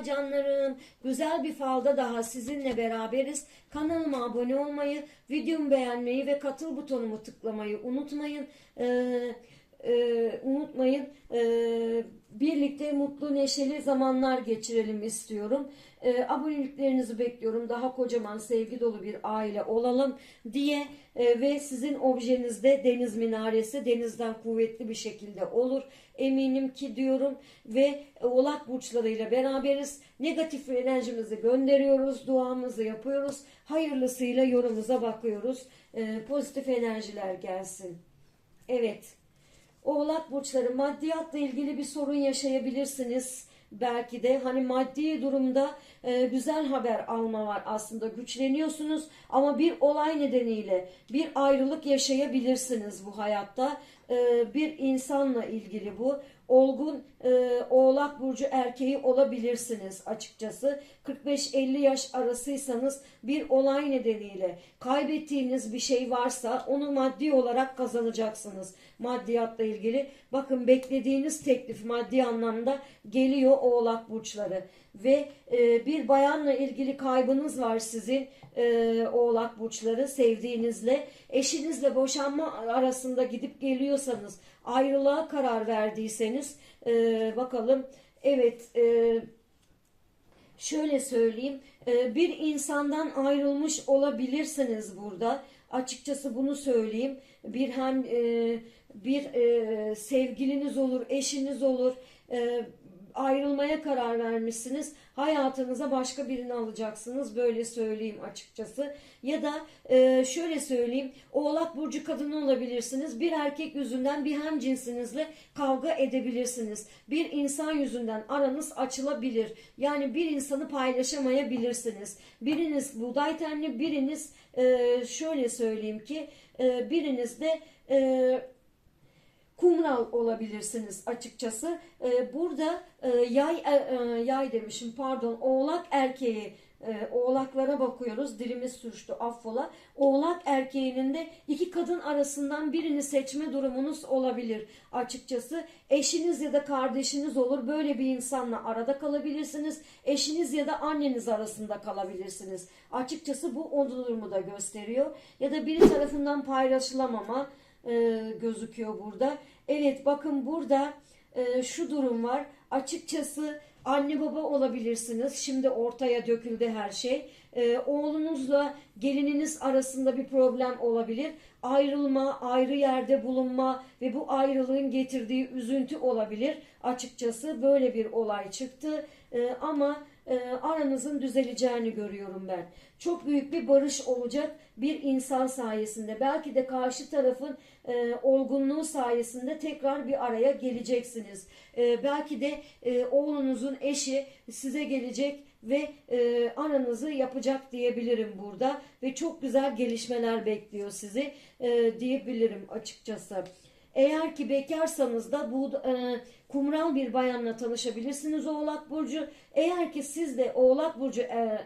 Merhaba canlarım. Güzel bir falda daha sizinle beraberiz. Kanalıma abone olmayı, videomu beğenmeyi ve katıl butonumu tıklamayı unutmayın. Ee, e, unutmayın. Ee, birlikte mutlu, neşeli zamanlar geçirelim istiyorum. Ee, aboneliklerinizi bekliyorum. Daha kocaman, sevgi dolu bir aile olalım diye e, ve sizin objenizde deniz minaresi denizden kuvvetli bir şekilde olur. Eminim ki diyorum ve oğlak burçlarıyla beraberiz. Negatif enerjimizi gönderiyoruz, duamızı yapıyoruz. Hayırlısıyla yorumuza bakıyoruz. Ee, pozitif enerjiler gelsin. Evet. Oğlak burçları maddiyatla ilgili bir sorun yaşayabilirsiniz. Belki de hani maddi durumda e, güzel haber alma var aslında güçleniyorsunuz ama bir olay nedeniyle bir ayrılık yaşayabilirsiniz bu hayatta. E, bir insanla ilgili bu. Olgun e, oğlak burcu erkeği olabilirsiniz açıkçası. 45-50 yaş arasıysanız bir olay nedeniyle kaybettiğiniz bir şey varsa onu maddi olarak kazanacaksınız. Maddiyatla ilgili. Bakın beklediğiniz teklif maddi anlamda geliyor oğlak burçları. Ve e, bir bayanla ilgili kaybınız var sizin e, oğlak burçları sevdiğinizle. Eşinizle boşanma arasında gidip geliyorsanız ayrılığa karar verdiyseniz e, bakalım. Evet e, şöyle söyleyeyim e, bir insandan ayrılmış olabilirsiniz burada. Açıkçası bunu söyleyeyim. Bir hem e, bir e, sevgiliniz olur eşiniz olur. E, ayrılmaya karar vermişsiniz. Hayatınıza başka birini alacaksınız. Böyle söyleyeyim açıkçası. Ya da e, şöyle söyleyeyim. Oğlak burcu kadını olabilirsiniz. Bir erkek yüzünden bir hem cinsinizle kavga edebilirsiniz. Bir insan yüzünden aranız açılabilir. Yani bir insanı paylaşamayabilirsiniz. Biriniz buğday tenli, biriniz e, şöyle söyleyeyim ki e, biriniz de e, kumral olabilirsiniz açıkçası. Ee, burada e, yay e, e, yay demişim pardon oğlak erkeği e, oğlaklara bakıyoruz dilimiz sürçtü affola. Oğlak erkeğinin de iki kadın arasından birini seçme durumunuz olabilir açıkçası. Eşiniz ya da kardeşiniz olur böyle bir insanla arada kalabilirsiniz. Eşiniz ya da anneniz arasında kalabilirsiniz. Açıkçası bu o durumu da gösteriyor. Ya da biri tarafından paylaşılamama e, gözüküyor burada. Evet bakın burada e, şu durum var. Açıkçası anne baba olabilirsiniz. Şimdi ortaya döküldü her şey. E, oğlunuzla gelininiz arasında bir problem olabilir. Ayrılma, ayrı yerde bulunma ve bu ayrılığın getirdiği üzüntü olabilir. Açıkçası böyle bir olay çıktı. E, ama aranızın düzeleceğini görüyorum ben. Çok büyük bir barış olacak bir insan sayesinde. Belki de karşı tarafın e, olgunluğu sayesinde tekrar bir araya geleceksiniz. E, belki de e, oğlunuzun eşi size gelecek ve e, aranızı yapacak diyebilirim burada. Ve çok güzel gelişmeler bekliyor sizi e, diyebilirim açıkçası. Eğer ki bekarsanız da bu e, kumral bir bayanla tanışabilirsiniz Oğlak Burcu. Eğer ki siz de Oğlak Burcu e,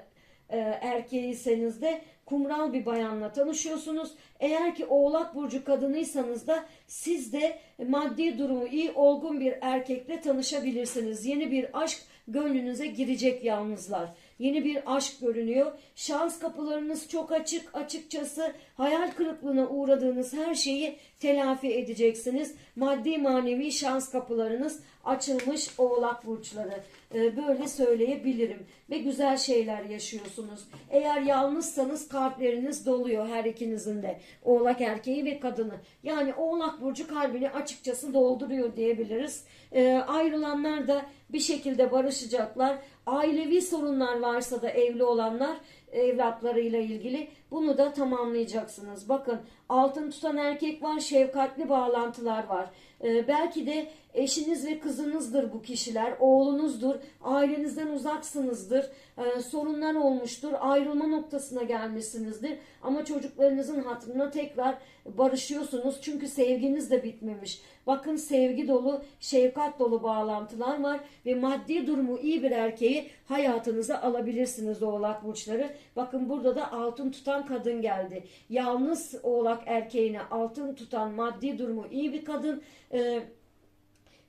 e, erkeğiyseniz de kumral bir bayanla tanışıyorsunuz. Eğer ki Oğlak Burcu kadınıysanız da siz de maddi durumu iyi olgun bir erkekle tanışabilirsiniz. Yeni bir aşk gönlünüze girecek yalnızlar. Yeni bir aşk görünüyor. Şans kapılarınız çok açık. Açıkçası hayal kırıklığına uğradığınız her şeyi telafi edeceksiniz. Maddi manevi şans kapılarınız açılmış oğlak burçları. Ee, böyle söyleyebilirim. Ve güzel şeyler yaşıyorsunuz. Eğer yalnızsanız kalpleriniz doluyor her ikinizin de. Oğlak erkeği ve kadını. Yani oğlak burcu kalbini açıkçası dolduruyor diyebiliriz. Ee, ayrılanlar da bir şekilde barışacaklar. Ailevi sorunlar varsa da evli olanlar evlatlarıyla ilgili bunu da tamamlayacaksınız. Bakın altın tutan erkek var, şefkatli bağlantılar var. Ee, belki de eşiniz ve kızınızdır bu kişiler, oğlunuzdur, ailenizden uzaksınızdır, ee, sorunlar olmuştur, ayrılma noktasına gelmişsinizdir. Ama çocuklarınızın hatırına tekrar barışıyorsunuz çünkü sevginiz de bitmemiş. Bakın sevgi dolu, şefkat dolu bağlantılar var ve maddi durumu iyi bir erkeği hayatınıza alabilirsiniz oğlak burçları. Bakın burada da altın tutan kadın geldi. Yalnız oğlak erkeğine altın tutan maddi durumu iyi bir kadın e,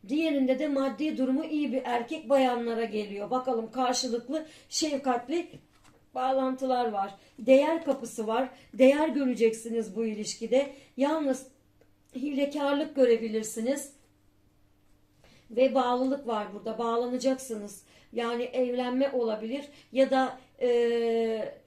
Diğerinde de maddi durumu iyi bir erkek bayanlara geliyor. Bakalım karşılıklı şefkatli bağlantılar var. Değer kapısı var. Değer göreceksiniz bu ilişkide. Yalnız hilekarlık görebilirsiniz. Ve bağlılık var burada. Bağlanacaksınız. Yani evlenme olabilir ya da eee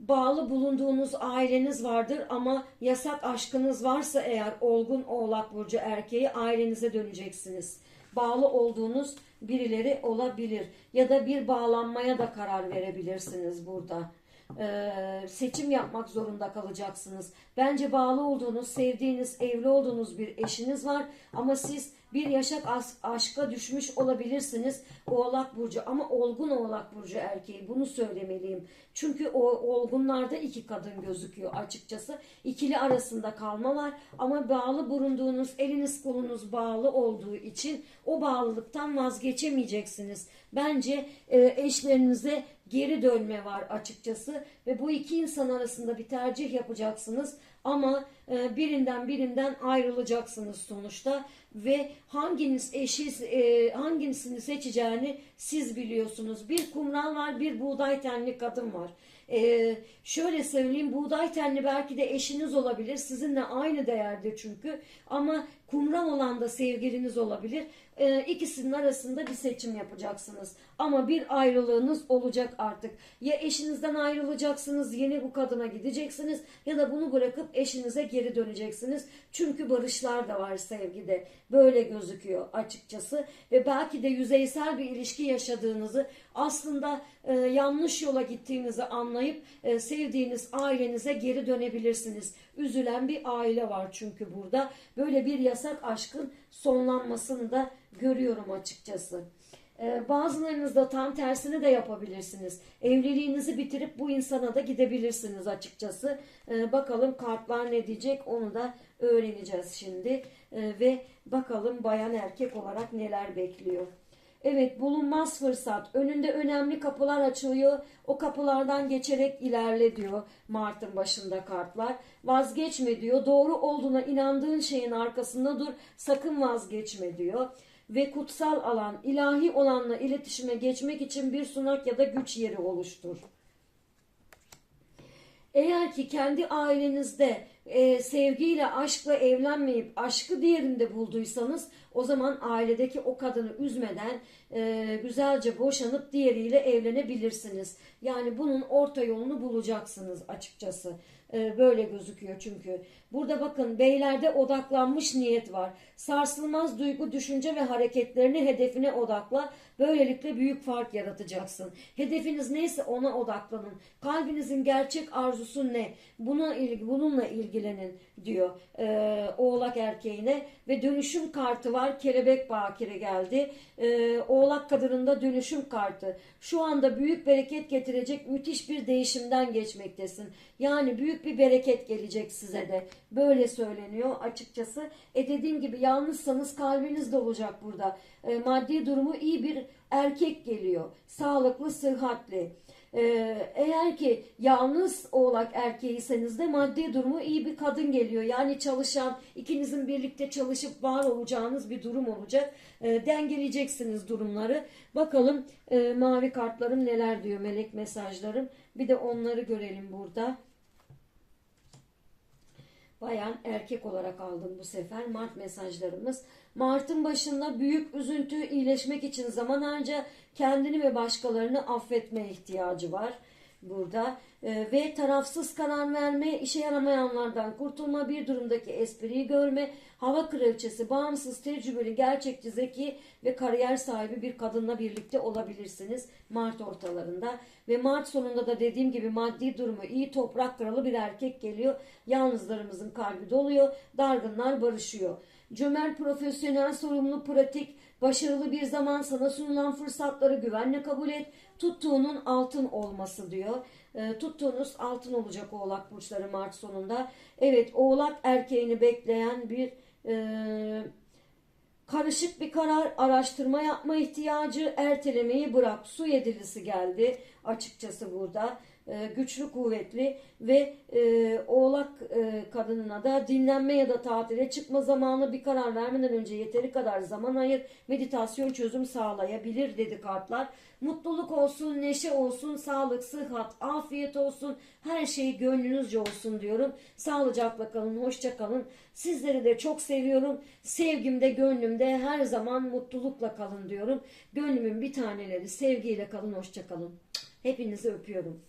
bağlı bulunduğunuz aileniz vardır ama yasak aşkınız varsa eğer olgun oğlak burcu erkeği ailenize döneceksiniz. Bağlı olduğunuz birileri olabilir ya da bir bağlanmaya da karar verebilirsiniz burada. Ee, seçim yapmak zorunda kalacaksınız. Bence bağlı olduğunuz, sevdiğiniz, evli olduğunuz bir eşiniz var ama siz bir yaşak aşka düşmüş olabilirsiniz Oğlak Burcu ama olgun Oğlak Burcu erkeği bunu söylemeliyim. Çünkü o olgunlarda iki kadın gözüküyor açıkçası. İkili arasında kalma var ama bağlı bulunduğunuz eliniz kolunuz bağlı olduğu için o bağlılıktan vazgeçemeyeceksiniz. Bence e, eşlerinize geri dönme var açıkçası. Ve bu iki insan arasında bir tercih yapacaksınız. Ama e, birinden birinden ayrılacaksınız sonuçta ve hanginiz eşi e, hangisini seçeceğini siz biliyorsunuz. Bir kumral var, bir buğday tenli kadın var. E, şöyle söyleyeyim, buğday tenli belki de eşiniz olabilir, sizinle aynı değerde çünkü ama kumral olan da sevgiliniz olabilir. E, ikisinin arasında bir seçim yapacaksınız. Ama bir ayrılığınız olacak artık. Ya eşinizden ayrılacaksınız, yeni bu kadına gideceksiniz ya da bunu bırakıp eşinize geri döneceksiniz. Çünkü barışlar da var sevgide. Böyle gözüküyor açıkçası ve belki de yüzeysel bir ilişki yaşadığınızı aslında e, yanlış yola gittiğinizi anlayıp e, sevdiğiniz ailenize geri dönebilirsiniz. Üzülen bir aile var çünkü burada. Böyle bir yasak aşkın sonlanmasını da görüyorum açıkçası. Ee, bazılarınız da tam tersini de yapabilirsiniz. Evliliğinizi bitirip bu insana da gidebilirsiniz açıkçası. Ee, bakalım kartlar ne diyecek onu da öğreneceğiz şimdi. Ee, ve bakalım bayan erkek olarak neler bekliyor. Evet bulunmaz fırsat. Önünde önemli kapılar açılıyor. O kapılardan geçerek ilerle diyor Mart'ın başında kartlar. Vazgeçme diyor. Doğru olduğuna inandığın şeyin arkasında dur. Sakın vazgeçme diyor ve kutsal alan ilahi olanla iletişime geçmek için bir sunak ya da güç yeri oluştur. Eğer ki kendi ailenizde e, sevgiyle, aşkla evlenmeyip aşkı diğerinde bulduysanız o zaman ailedeki o kadını üzmeden e, güzelce boşanıp diğeriyle evlenebilirsiniz. Yani bunun orta yolunu bulacaksınız açıkçası. E, böyle gözüküyor çünkü. Burada bakın beylerde odaklanmış niyet var. Sarsılmaz duygu, düşünce ve hareketlerini hedefine odakla. Böylelikle büyük fark yaratacaksın. Hedefiniz neyse ona odaklanın. Kalbinizin gerçek arzusu ne? Buna ilgi, bununla ilgilenin diyor e, oğlak erkeğine. Ve dönüşüm kartı var. Kelebek bakire geldi. E, oğlak kadınında dönüşüm kartı. Şu anda büyük bereket getirecek müthiş bir değişimden geçmektesin. Yani büyük bir bereket gelecek size de. Böyle söyleniyor açıkçası. E dediğim gibi yalnızsanız kalbiniz de olacak burada. E, maddi durumu iyi bir erkek geliyor. Sağlıklı, sıhhatli. E, eğer ki yalnız oğlak erkeğiyseniz de maddi durumu iyi bir kadın geliyor. Yani çalışan, ikinizin birlikte çalışıp var olacağınız bir durum olacak. E, dengeleyeceksiniz durumları. Bakalım e, mavi kartlarım neler diyor melek mesajlarım. Bir de onları görelim burada. Bayan erkek olarak aldım bu sefer Mart mesajlarımız. Mart'ın başında büyük üzüntü iyileşmek için zaman harca kendini ve başkalarını affetme ihtiyacı var burada. Ee, ve tarafsız karar verme, işe yaramayanlardan kurtulma, bir durumdaki espriyi görme, hava kraliçesi, bağımsız, tecrübeli, gerçekçi, zeki ve kariyer sahibi bir kadınla birlikte olabilirsiniz Mart ortalarında. Ve Mart sonunda da dediğim gibi maddi durumu iyi, toprak kralı bir erkek geliyor. Yalnızlarımızın kalbi doluyor, dargınlar barışıyor. Cömert, profesyonel, sorumlu, pratik, başarılı bir zaman sana sunulan fırsatları güvenle kabul et. Tuttuğunun altın olması diyor. E, tuttuğunuz altın olacak oğlak burçları Mart sonunda. Evet oğlak erkeğini bekleyen bir e, karışık bir karar, araştırma yapma ihtiyacı, ertelemeyi bırak. Su yedilisi geldi açıkçası burada. E, güçlü kuvvetli ve e, oğlak e, kadınına da dinlenme ya da tatile çıkma zamanı bir karar vermeden önce yeteri kadar zaman ayır. Meditasyon çözüm sağlayabilir dedi kartlar. Mutluluk olsun, neşe olsun, sağlık, sıhhat, afiyet olsun. Her şey gönlünüzce olsun diyorum. Sağlıcakla kalın, hoşça kalın. Sizleri de çok seviyorum. Sevgimde, gönlümde her zaman mutlulukla kalın diyorum. Gönlümün bir taneleri sevgiyle kalın, hoşça kalın. Hepinizi öpüyorum.